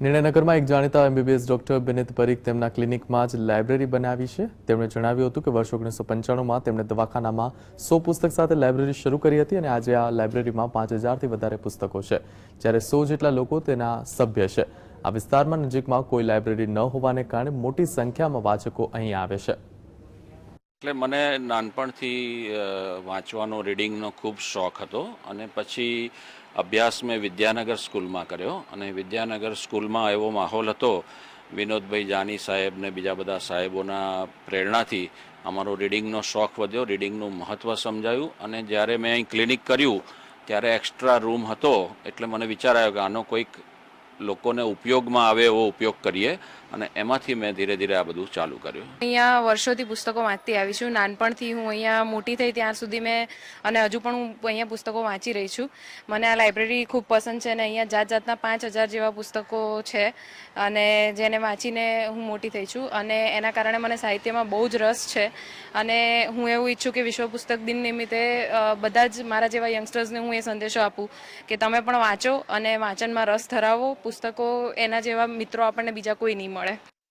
નિર્ણયનગરમાં એક જાણીતા MBBS doctor બિનિત Parikh તેમના ક્લિનિકમાં જ લાઇબ્રેરી બનાવી છે. તેમણે જણાવ્યું હતું કે વર્ષ ઓગણીસો પંચાણુંમાં તેમણે દવાખાનામાં સો પુસ્તક સાથે લાઇબ્રેરી શરૂ કરી હતી અને આજે આ લાઇબ્રેરીમાં પાંચ હજારથી વધારે પુસ્તકો છે. જ્યારે સો જેટલા લોકો તેના સભ્ય છે. આ વિસ્તારમાં નજીકમાં કોઈ લાઇબ્રેરી ન હોવાને કારણે મોટી સંખ્યામાં વાચકો અહીં આવે છે. એટલે મને નાનપણથી વાંચવાનો, રીડિંગનો ખૂબ શોખ હતો અને પછી અભ્યાસ મેં વિદ્યાનગર સ્કૂલમાં કર્યો અને વિદ્યાનગર સ્કૂલમાં એવો માહોલ હતો, વિનોદભાઈ જાની સાહેબ ને બીજા બધા સાહેબોના પ્રેરણાથી અમારો રીડિંગનો શોખ વધ્યો, રીડિંગનું મહત્ત્વ સમજાયું અને જ્યારે મેં અહીં ક્લિનિક કર્યું, ત્યારે એક્સ્ટ્રા રૂમ હતો એટલે મને વિચાર આવ્યો કે આનો કોઈક લોકોને ઉપયોગમાં આવે એવો ઉપયોગ કરીએ. અને એમાંથી મેં ધીરે ધીરે આ બધું ચાલુ કર્યું. અહીંયા વર્ષોથી પુસ્તકો વાંચતી આવી છું. નાનપણથી હું અહીંયા મોટી થઈ ત્યાં સુધી મેં અને હજુ પણ હું અહીંયા પુસ્તકો વાંચી રહી છું. મને આ લાઇબ્રેરી ખૂબ પસંદ છે અને અહીંયા જાત જાતના પાંચ હજાર જેવા પુસ્તકો છે અને જેને વાંચીને હું મોટી થઈ છું અને એના કારણે મને સાહિત્યમાં બહુ જ રસ છે. અને હું એવું ઈચ્છું કે વિશ્વ પુસ્તક દિન નિમિત્તે બધા જ મારા જેવા યંગસ્ટર્સને હું એ સંદેશો આપું કે તમે પણ વાંચો અને વાંચનમાં રસ ધરાવો. પુસ્તકો એના જેવા મિત્રો આપણને બીજા કોઈ નહીં amore.